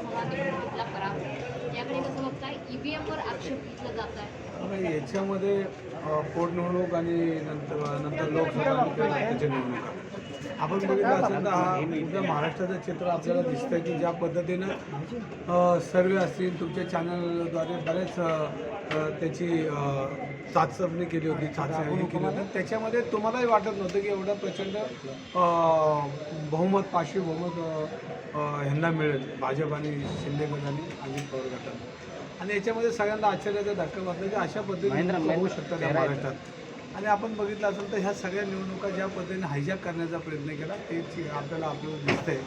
लोकसभा पराभव याकडे कसं बघताय? ईव्हीएमवर आक्षेप घेतला जात आहे याच्यामध्ये पोटनिवडणूक आणि नंतर नंतर लोकसभा आणि त्याच्या आपण बघितलं असेल तर हा पूर्ण महाराष्ट्राचं चित्र आपल्याला दिसतंय की ज्या पद्धतीनं सर्वे असतील तुमच्या चॅनलद्वारे बरेच त्याची अ, चाचपणी केली होती चाचणी केली होती. त्याच्यामध्ये तुम्हालाही वाटत नव्हतं की एवढं प्रचंड अ, बहुमत पाचशे बहुमत ह्यांना मिळेल. भाजप आणि शिंदे गटाने अजित पवार गटाने आणि याच्यामध्ये सगळ्यांना आश्चर्याचा धक्का बसला की अशा पद्धतीने होऊ शकतात या महाराष्ट्रात? आणि आपण बघितलं असेल तर ह्या सगळ्या निवडणुका ज्या पद्धतीने हायजॅक करण्याचा प्रयत्न केला तेच आपल्याला आपल्याला दिसतंय.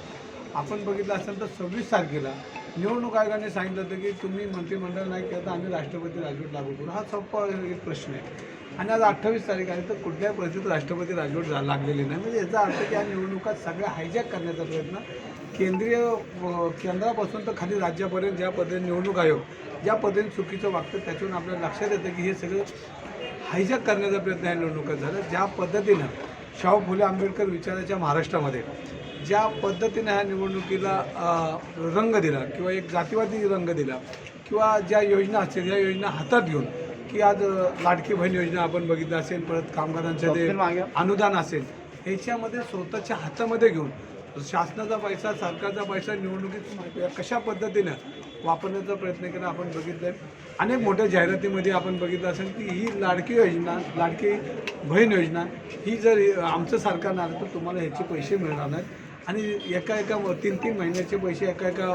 आपण बघितलं असेल तर सव्वीस तारखेला निवडणूक आयोगाने सांगितलं होतं की तुम्ही मंत्रिमंडळ नाही केलं तर आम्ही राष्ट्रपती राजवट लागू करू. हा सोपा एक प्रश्न आहे. आणि आज अठ्ठावीस तारीख आहे तर कुठल्याही परिस्थितीत राष्ट्रपती राजवट जा लागलेली नाही. म्हणजे याचा अर्थ की या निवडणुका सगळ्या हायजॅक करण्याचा प्रयत्न केंद्रीय केंद्रापासून तर खाली राज्यापर्यंत ज्या पद्धतीने निवडणूक आयोग ज्या पद्धतीने चुकीचं वागतं त्याच्यावरून आपल्याला लक्षात येतं की हे सगळं हायजॅक करण्याचा प्रयत्न या निवडणुकात झाला. ज्या पद्धतीनं शाहू फुले आंबेडकर विचाराच्या महाराष्ट्रामध्ये ज्या पद्धतीनं ह्या निवडणुकीला रंग दिला किंवा एक जातीवादी रंग दिला किंवा ज्या योजना असतील या योजना हातात घेऊन की आज लाडकी बहीण योजना आपण बघितलं असेल परत कामगारांचं ते अनुदान असेल ह्याच्यामध्ये स्वतःच्या हातामध्ये घेऊन शासनाचा पैसा सरकारचा पैसा निवडणुकीत कशा पद्धतीनं वापरण्याचा प्रयत्न केला आपण बघितलं आहे अनेक मोठ्या जाहिरातीमध्ये आपण बघितलं असेल की ही लाडकी योजना लाडकी बहीण योजना ही जर आमचं सरकार आलं तर तुम्हाला ह्याचे पैसे मिळणार नाहीत. आणि एका एका तीन तीन महिन्याचे पैसे एका एका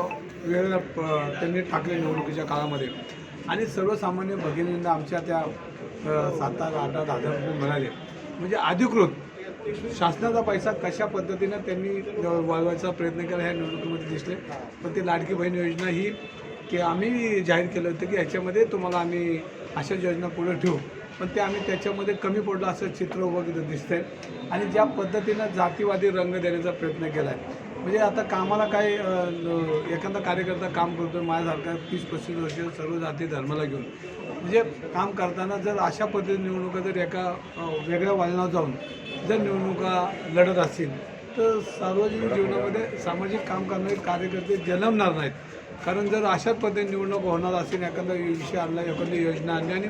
वेळेला प- त्यांनी टाकले निवडणुकीच्या काळामध्ये. आणि सर्वसामान्य भगिनींना आमच्या त्या सातारा सात आठ आठ मिळाले. म्हणजे अधिकृत शासनाचा पैसा कशा पद्धतीनं त्यांनी वाढवायचा प्रयत्न केला ह्या निवडणुकीमध्ये दिसले. पण ती लाडकी बहीण योजना ही की आम्ही जाहीर केलं होतं की ह्याच्यामध्ये तुम्हाला आम्ही अशा योजना पुढे ठेवू. पण ते आम्ही त्याच्यामध्ये कमी पडलं असं चित्र उभं दिसतंय. आणि ज्या पद्धतीनं जातीवादी रंग देण्याचा प्रयत्न केला आहे म्हणजे आता कामाला काय एखादा कार्यकर्ता काम करतो माझ्यासारखा तीस पस्तीस वर्ष सर्व जाती धर्माला घेऊन. म्हणजे काम करताना जर अशा पद्धतीने निवडणुका जर एका वेगळ्या वळणावर जाऊन जर निवडणुका लढत असतील तर सार्वजनिक जीवनामध्ये सामाजिक काम करणारे कार्यकर्ते जन्मणार नाहीत. कारण जर अशाच पद्धतीने निवडणूक होणार असेल एखादा विषय आणला एखादी योजना आणली आणि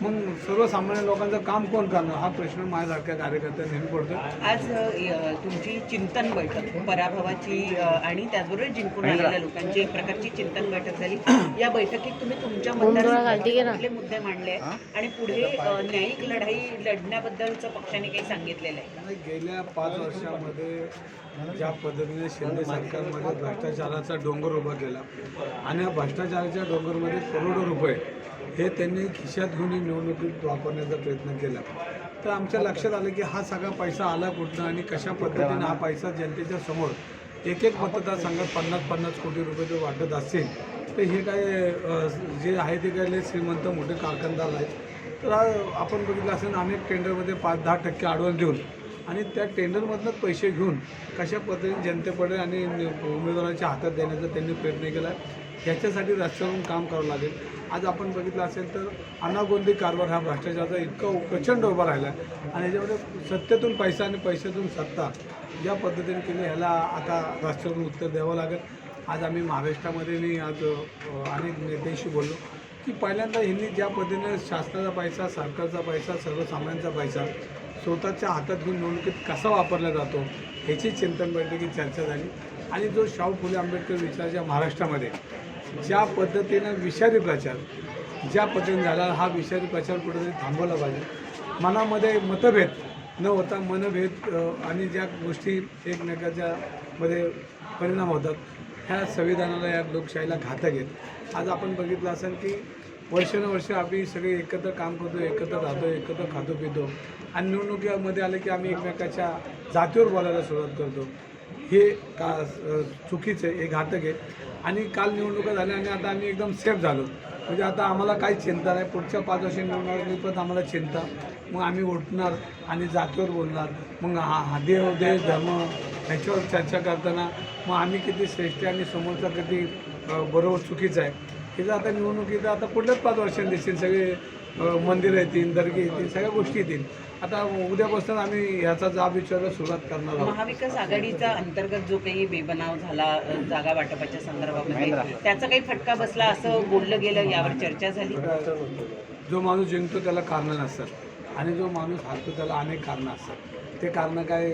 मग सर्वसामान्य लोकांचं काम कोण करणार? हा प्रश्न माझ्यासारख्या कार्यकर्त्यांना नेहमी पडतो आज अ, तुमची चिंतन बैठक पराभवाची अ, आणि त्याचबरोबर जिंकून आलेल्या लोकांची एक प्रकारची चिंतन बैठक झाली. या बैठकीत तुम्ही तुमच्या मतदारसंघातले मुद्दे मांडले? आणि पुढे अ, न्यायिक लढाई लढण्याबद्दलचं पक्षाने काही सांगितलेलं आहे आणि गेल्या पाच वर्षामध्ये ज्या पद्धतीने शिंदे सरकारमध्ये भ्रष्टाचाराचा डोंगर उभा केला आणि या भ्रष्टाचाराच्या डोंगरमध्ये करोडो रुपये हे त्यांनी खिशात घेऊन निवडणुकीत वापरण्याचा प्रयत्न केला. तर आमच्या लक्षात आलं की हा सगळा पैसा आला कुठनं आणि कशा पद्धतीनं हा पैसा जनतेच्या समोर एक एक मतदारसंघात पन्नास पन्नास कोटी रुपये जर वाटत असेल तर हे काय जे आहे ते काय श्रीमंत मोठे कारखानदार आहेत. तर आपण बघितलं असेल अनेक टेंडरमध्ये पाच दहा टक्के ॲडव्हान्स देऊन आणि त्या टेंडरमधनंच पैसे घेऊन कशा पद्धतीने जनतेपुढे आणि उमेदवारांच्या हातात देण्याचा त्यांनी प्रयत्न केला. ह्याच्यासाठी रस्त्यावरून काम करावं लागेल. आज आपण बघितलं असेल तर अनागोंदी कारभार हा भ्रष्टाचाराचा इतका प्रचंड उभा राहिला आहे. आणि याच्यामध्ये सत्तेतून पैसा आणि पैशातून सत्ता ज्या पद्धतीने केली ह्याला आता रस्त्यावरून उत्तर द्यावं लागेल. आज आम्ही महाराष्ट्रामध्ये मी आज अनेक नेत्यांशी बोललो की पहिल्यांदा ह्यांनी ज्या पद्धतीने शासनाचा पैसा सरकारचा पैसा सर्वसामान्यांचा पैसा स्वतःच्या हातात घेऊन निवडणुकीत कसा वापरला जातो ह्याची चिंतन बैठकीत चर्चा झाली. आणि जो शाहू फुले आंबेडकर विचाराच्या महाराष्ट्रामध्ये ज्या पद्धतीनं विषारी प्रचार ज्या पद्धतीने झाला हा विषारी प्रचार कुठेतरी थांबवला पाहिजे. मनामध्ये मतभेद न होता मनभेद आणि ज्या गोष्टी एकमेकाच्या मध्ये परिणाम होतात ह्या संविधानाला या लोकशाहीला घातक आहेत. आज आपण बघितलं असेल की वर्षानुवर्ष आम्ही सगळे एकत्र काम करतो एकत्र राहतो एकत्र खातो पितो. आणि निवडणुकीमध्ये आलं की आम्ही एकमेकाच्या जातीवर बोलायला सुरुवात करतो. हे का चुकीचं आहे हे घातक आहे. आणि काल निवडणुका झाल्या आणि आता आम्ही एकदम सेफ झालो. म्हणजे आता आम्हाला काही चिंता नाही. पुढच्या पाच वर्ष निवडणुकीपर्यंत आम्हाला चिंता. मग आम्ही उठणार आणि जातीवर बोलणार. मग हा देव देश धर्म ह्याच्यावर चर्चा करताना मग आम्ही किती श्रेष्ठ आणि समोरचा किती बरोबर चुकीचं आहे. हे जर आता निवडणुकीचं आता पुढल्याच पाच वर्षांनी दिसतील सगळे मंदिरं येतील दर्गे येतील सगळ्या गोष्टी येतील. आता उद्यापासून आम्ही ह्याचा जाब विचारायला सुरुवात करणार आहोत. महाविकास आघाडीचा अंतर्गत जो काही बेबनाव झाला जागा वाटपाच्या संदर्भामध्ये त्याचा काही फटका बसला असं बोललं गेलं यावर चर्चा झाली? जो माणूस जिंकतो त्याला कारणं नसतात. आणि जो माणूस हारतो त्याला अनेक कारणं असतात. ते कारणं काय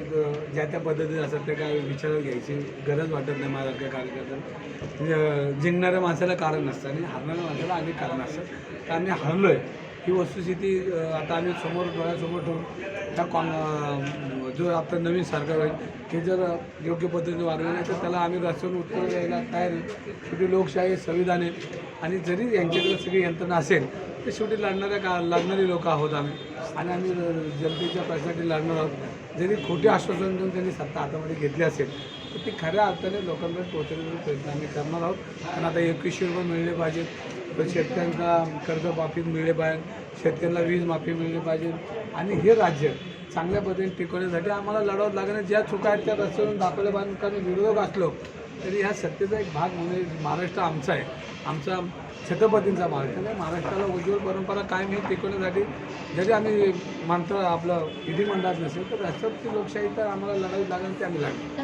ज्या त्या पद्धतीने असतात ते काय विचारात घ्यायची गरज वाटत नाही मला काय कार्यकर्त्यांना जिंकणाऱ्या माणसाला कारण नसतं आणि हारणाऱ्या माणसाला अनेक कारणं असतात. तर आम्ही हरलो आहे ही वस्तुस्थिती आता आम्ही समोर डोळ्यासमोर ठेवून त्या कॉन जो आपलं नवीन सरकार होईल हे जर योग्य पद्धतीने वागलं नाही तर त्याला आम्ही रस्त्यावर उत्तर द्यायला तयार शेवटी लोकशाही संविधान आहे. आणि जरी यांच्याकडे सगळी यंत्रणा असेल तर शेवटी लढणाऱ्या का लढणारी लोक आहोत आम्ही. आणि आम्ही जनतेच्या प्रश्नासाठी लढणार आहोत. जरी खोटे आश्वासन देऊन त्यांनी सत्ता हातामध्ये घेतली असेल तर ती खऱ्या अर्थाने लोकांपर्यंत पोहोचवण्याचा प्रयत्न आम्ही करणार आहोत. आणि आता एकवीसशे रुपये मिळले पाहिजेत. तर शेतकऱ्यांना कर्जमाफी मिळले पाहिजे शेतकऱ्यांना वीज माफी मिळली पाहिजे. आणि हे राज्य चांगल्या पद्धतीने टिकवण्यासाठी आम्हाला लढवत लागणार ज्या चुका आहेत त्या रस्त्यावरून दाखवल्या पाहिजे. कारण विरोधक असलो तरी ह्या सत्तेचा एक भाग म्हणजे महाराष्ट्र आमचा आहे. आमचा छत्रपतींचा महाराष्ट्र आहे. महाराष्ट्राला उज्ज्वल परंपरा कायम हे टिकवण्यासाठी जरी आम्ही मानतो आपलं विधिमंडळात नसेल तर रस्त्यावरची लोकशाही तर आम्हाला लढावी लागेल ते आम्ही लढतो